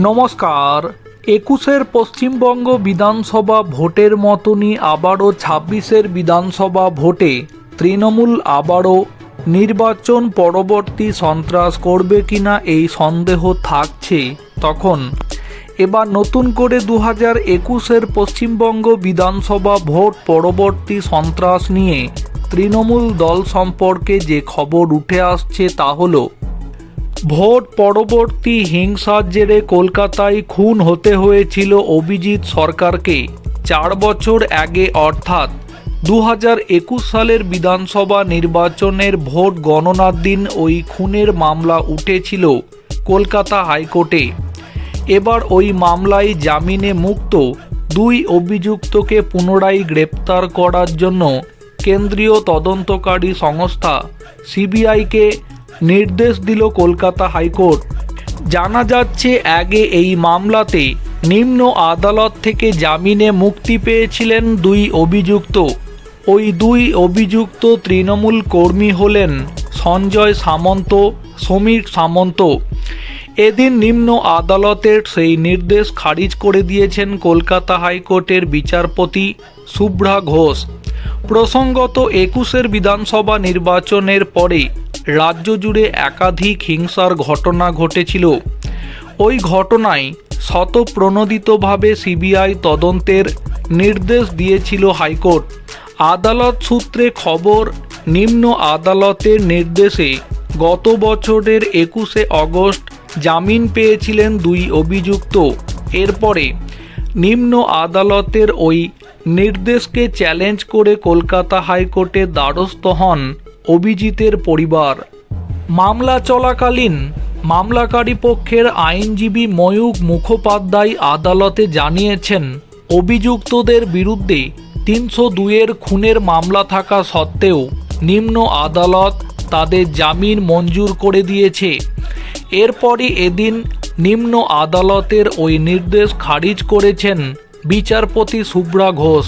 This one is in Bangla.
নমস্কার। একুশের পশ্চিমবঙ্গ বিধানসভা ভোটের মতনই আবারও ছাব্বিশের বিধানসভা ভোটে তৃণমূল আবারও নির্বাচন পরবর্তী সন্ত্রাস করবে কিনা এই সন্দেহ থাকছে তখন। এবার নতুন করে দু হাজার একুশের পশ্চিমবঙ্গ বিধানসভা ভোট পরবর্তী সন্ত্রাস নিয়ে তৃণমূল দল সম্পর্কে যে খবর উঠে আসছে তা হলো ভোট পরবর্তী হিংসার জেরে কলকাতায় খুন হতে হয়েছিল অভিজিৎ সরকারকে। চার বছর আগে অর্থাৎ দু হাজার একুশ সালের বিধানসভা নির্বাচনের ভোট গণনার দিন ওই খুনের মামলা উঠেছিল কলকাতা হাইকোর্টে। এবার ওই মামলায় জামিনে মুক্ত দুই অভিযুক্তকে পুনরায় গ্রেপ্তার করার জন্য কেন্দ্রীয় তদন্তকারী সংস্থা সিবিআইকে নির্দেশ দিল কলকাতা হাইকোর্ট। জানা যাচ্ছে, আগে এই মামলাতে নিম্ন আদালত থেকে জামিনে মুক্তি পেয়েছিলেন দুই অভিযুক্ত। ওই দুই অভিযুক্ত তৃণমূল কর্মী হলেন সঞ্জয় সামন্ত, সমীর সামন্ত। এদিন নিম্ন আদালতের সেই নির্দেশ খারিজ করে দিয়েছেন কলকাতা হাইকোর্টের বিচারপতি শুভ্রা ঘোষ। প্রসঙ্গত একুশের বিধানসভা নির্বাচনের পরে রাজ্য জুড়ে একাধিক হিংসার ঘটনা ঘটেছিল। ওই ঘটনায় শতপ্রণোদিতভাবে সিবিআই তদন্তের নির্দেশ দিয়েছিল হাইকোর্ট। আদালত সূত্রে খবর, নিম্ন আদালতের নির্দেশে গত বছরের একুশে অগস্ট জামিন পেয়েছিলেন দুই অভিযুক্ত। এরপরে নিম্ন আদালতের ওই নির্দেশকে চ্যালেঞ্জ করে কলকাতা হাইকোর্টে দ্বারস্থ হন অভিজিতের পরিবার। মামলা চলাকালীন মামলাকারী পক্ষের আইনজীবী ময়ূক মুখোপাধ্যায় আদালতে জানিয়েছেন, অভিযুক্তদের বিরুদ্ধে তিনশো দুইয়ের খুনের মামলা থাকা সত্ত্বেও নিম্ন আদালত তাদের জামিন মঞ্জুর করে দিয়েছে। এরপরই এদিন নিম্ন আদালতের ওই নির্দেশ খারিজ করেছেন বিচারপতি শুভ্রা ঘোষ।